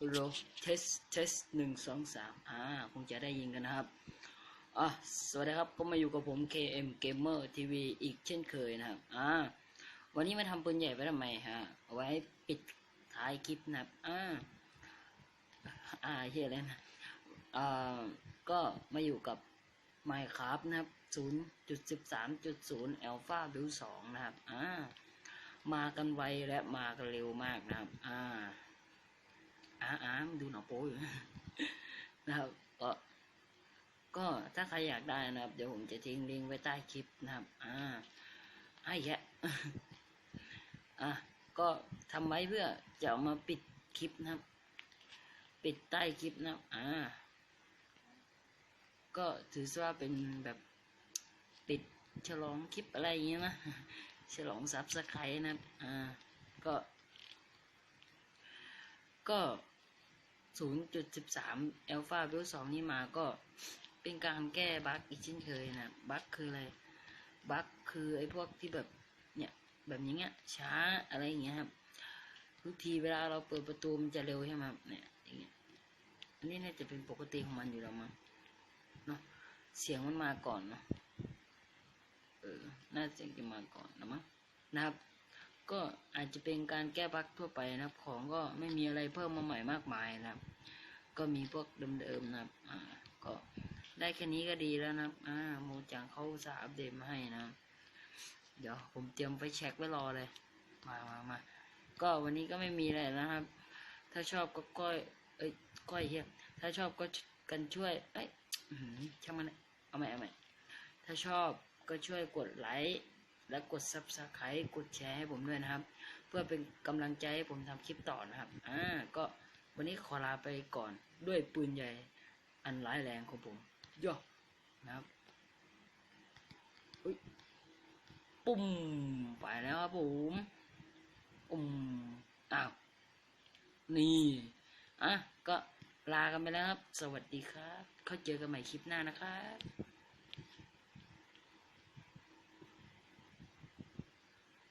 เทสหนึ่งสองสามอ่าคงจะได้ยินกันนะครับอะสวัสดีครับก็มาอยู่กับผม KM Gamer TV อีกเช่นเคยนะครับอ่าวันนี้มาทำปืนใหญ่ไว้ทำไมฮะเอาไว้ปิดท้ายคลิปนะครับอ่าอ่าเฮียอะไรนะอ่าก็มาอยู่กับ Minecraft นะครับ0.13.0 Alpha Build 2 นะครับ อ่า มากันไวและมากันเร็วมากนะครับ อ่า อาอ่าดูหนังโป๊อยู่นะครับ ก็ ก็ถ้าใครอยากได้นะครับ เดี๋ยวผมจะทิ้งลิงก์ไว้ใต้คลิปนะครับ อ่าไอ้แยะอะก็ทำไว้เพื่อจะเอามาปิดคลิปนะครับ ปิดใต้คลิปนะครับ อ่า ก็ถือว่าเป็นแบบปิดฉลองคลิปอะไรอย่างเงี้ยนะ ฉลองซับสไครต์นะครับ อ่า ก็ ก็ 0.13 Alpha Build 2นี่มาก็เป็นการแก้บั๊กอีกเช่นเคยนะ บั๊กคืออะไร บั๊กคือไอ้พวกที่แบบเนี่ยแบบอย่างเงี้ยช้าอะไรอย่างเงี้ยครับทุกทีเวลาเราเปิดประตูมันจะเร็วใช่ไหมครับเนี่ยอย่างเงี้ยอันนี้น่าจะเป็นปกติของมันอยู่แล้วมั้งเนาะเสียงมันมาก่อนเนาะเออน่าจะจะมาก่อนนะมั้งนะครับ ก็อาจจะเป็นการแก้บั๊กทั่วไปนะครับ ของก็ไม่มีอะไรเพิ่มมาใหม่มากมายนะครับ ก็มีพวกเดิมๆนะครับอ่าก็ได้แค่นี้ก็ดีแล้วนะอ่าโมจังเขาสาอัปเดตมาให้นะ เดี๋ยวผมเตรียมไปเช็คไว้รอเลย มามามาก็วันนี้ก็ไม่มีอะไรนะครับ ถ้าชอบก็ก้อย เอ้ย ก้อยเฮียถ้าชอบก็กันช่วย เอ้ยช่างมัน เอาใหม่เอาใหม่ ถ้าชอบก็ช่วยกดไลค์ และกด subscribe กดแชร์ให้ผมด้วยนะครับ เพื่อเป็นกำลังใจให้ผมทำคลิปต่อนะครับ อ่า ก็ วันนี้ขอลาไปก่อนด้วยปืนใหญ่อันร้ายแรงของผมย่อนะครับอุ้ยปุ่มไปแล้วครับผมปุ่มอ้าวนี่อะก็ลากันไปแล้วครับ สวัสดีครับ เขาเจอกันใหม่คลิปหน้านะครับ